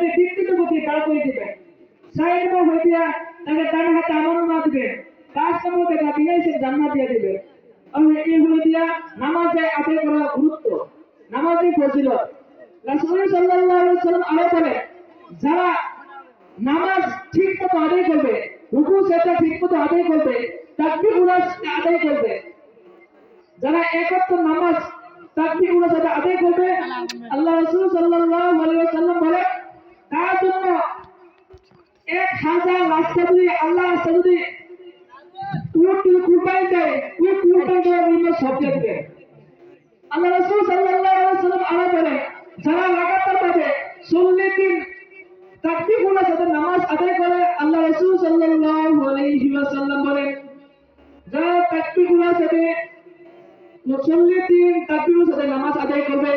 জান্নাতে বিকৃত গতি দাঁড় করে দিবেন। হয়ে দিয়া তাকে ডান হাতে আমল না দিবেন। পাঁচ নম্বর থেকে বিনয় সে দিয়ে দিবে আর এই দিয়া নামাজে আদায় করা গুরুত্ব নামাজে সাল্লাল্লাহু আলাইহি সাল্লাম আরও বলে, যারা নামাজ ঠিক মতো আদায় করবে, রুকু সেটা ঠিক মতো আদায় করবে আদায় করবে। যারা একত্র নামাজ আদায় করবে, আল্লাহ সাল্লাল্লাহু আলাইহি ওয়াসাল্লাম বলে তার জন্য এক হাজার রাস্তা যদি আল্লাহ রাস্তা যদি কুরবানি দেয় ওই কুরবানি দেওয়ার জন্য সব দেখবে আল্লাহ রাসূল সাল্লাল্লাহু আলাইহি ওয়াসাল্লাম আরও বলে যারা লাগাতার ভাবে চল্লিশ দিন তাকবীর উলাস সাথে নামাজ আদায় করে, আল্লাহ রাসূল সাল্লাল্লাহু আলাইহি ওয়াসাল্লাম বলেন, যারা তাকবীর সাথে চল্লিশ দিন তাকবীর সাথে নামাজ আদায় করবে,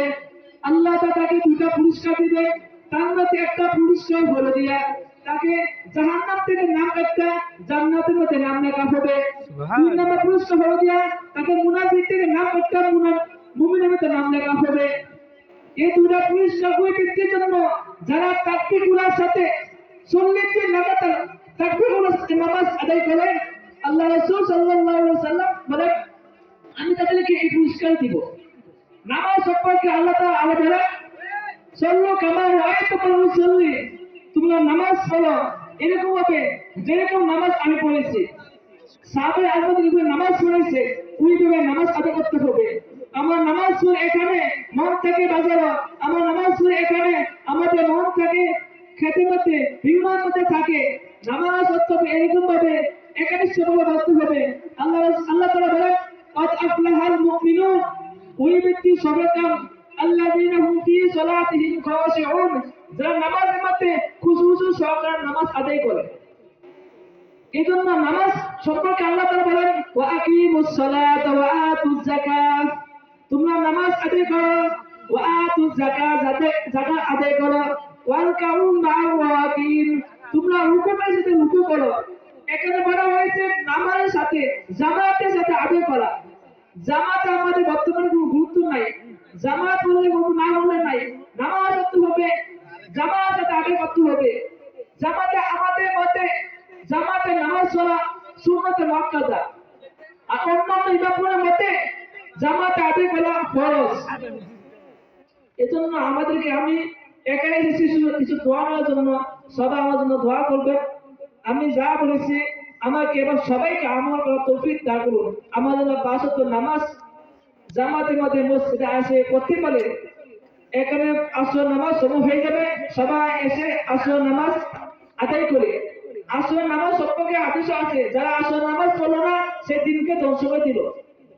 আল্লাহ তাকে দুটা পুরস্কার দিবে। তার মধ্যে একটা পুরস্কার হলো দিয়া তাকে জাহান্নাম থেকে নাম একটা জান্নাতের মধ্যে নাম লেখা হবে। দুই নম্বর পুরস্কার হলো দিয়া তাকে মুনাফিক থেকে নাম একটা মুমিনের মধ্যে নাম লেখা হবে। এই দুটা পুরস্কার ওই ব্যক্তির জন্য যারা তাকবীরগুলার সাথে চল্লিশ দিন লাগাতার তাকবীরগুলার সাথে নামাজ আদায় করেন আল্লাহ রাসূল সাল্লাল্লাহু আলাইহি সাল্লাম বলেন আমি তাদেরকে এই পুরস্কার দিব। নামাজ সম্পর্কে আল্লাহ তাআলা আলো চল্লো কামাল রায় তোমার চললে তোমরা নামাজ পড়ো। এরকম ভাবে যেরকম নামাজ আমি পড়েছি। সাবে আহমদ নামাজ পড়েছে ওইভাবে নামাজ আদায় করতে হবে। আমার নামাজ পড়ে এখানে মন থেকে বাজার। আমার নামাজ পড়ে এখানে আমাদের মন থাকে খেতে মধ্যে বিমান মধ্যে থাকে। নামাজ পড়তে হবে এরকম ভাবে একানিষ্ঠ ভাবে বাঁচতে হবে। আল্লাহ আল্লাহ তারা বলেন আজ আপনার মুমিনুন। ওই ব্যক্তি সবে কাম যারা সহকারে নামাজ আদায় করে। এই জন্য নামাজ সম্পর্কে আল্লাহ বলেন, ওয়া সালাতা ওয়া আতুজ যাকাত। তোমরা নামাজ আদায় করো, ওয়া আতুজ যাকাত যাকাত আদায় করো। ওয়াল কাউম মা'আল ওয়াকিন তোমরা রুকুতের সাথে রুকু করো। এখানে বলা হয়েছে, নামাজের সাথে, জামাতের সাথে আদায় করা। জামাত আমাদের বর্তমানে কোনো গুরুত্ব নাই। জামাত হলে কোনো না হলে নাই। নামাজ পড়তে হবে, জামাত আদায় করতে হবে। জামাতে আমাদের মতে জামাতে নামাজ পড়া সুন্নতে মুআক্কাদা আর অন্যান্য ইমামদের মতে জামাতে আদায় করা ফরজ। এজন্য আমাদেরকে আমি এখানে এসেছি কিছু দোয়া নেওয়ার জন্য সবাই আমার জন্য দোয়া করবেন। আমি যা বলেছি আমাকে এবার সবাইকে আমল করার তৌফিক দান করুন। আমার জন্য বাসত নামাজ জামাতের মধ্যে মসজিদে আসে করতে পারে এখানে আসর নামাজ সময় হয়ে যাবে। সবাই এসে আসর নামাজ আদায় করে। আসর নামাজ সম্পর্কে আদেশ আছে, যারা আসর নামাজ পড়ল না, সে দিনকে ধ্বংস করে দিল।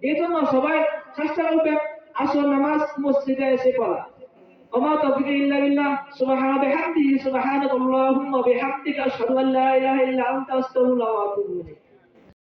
এই জন্য সবাই চেষ্টা করবে আসর নামাজ মসজিদে এসে পড়া। وما توفيقي إلا بالله. سبحان بحمده. سبحانك اللهم وبحمدك أشهد أن لا إله إلا أنت أستغفرك وأتوب إليك.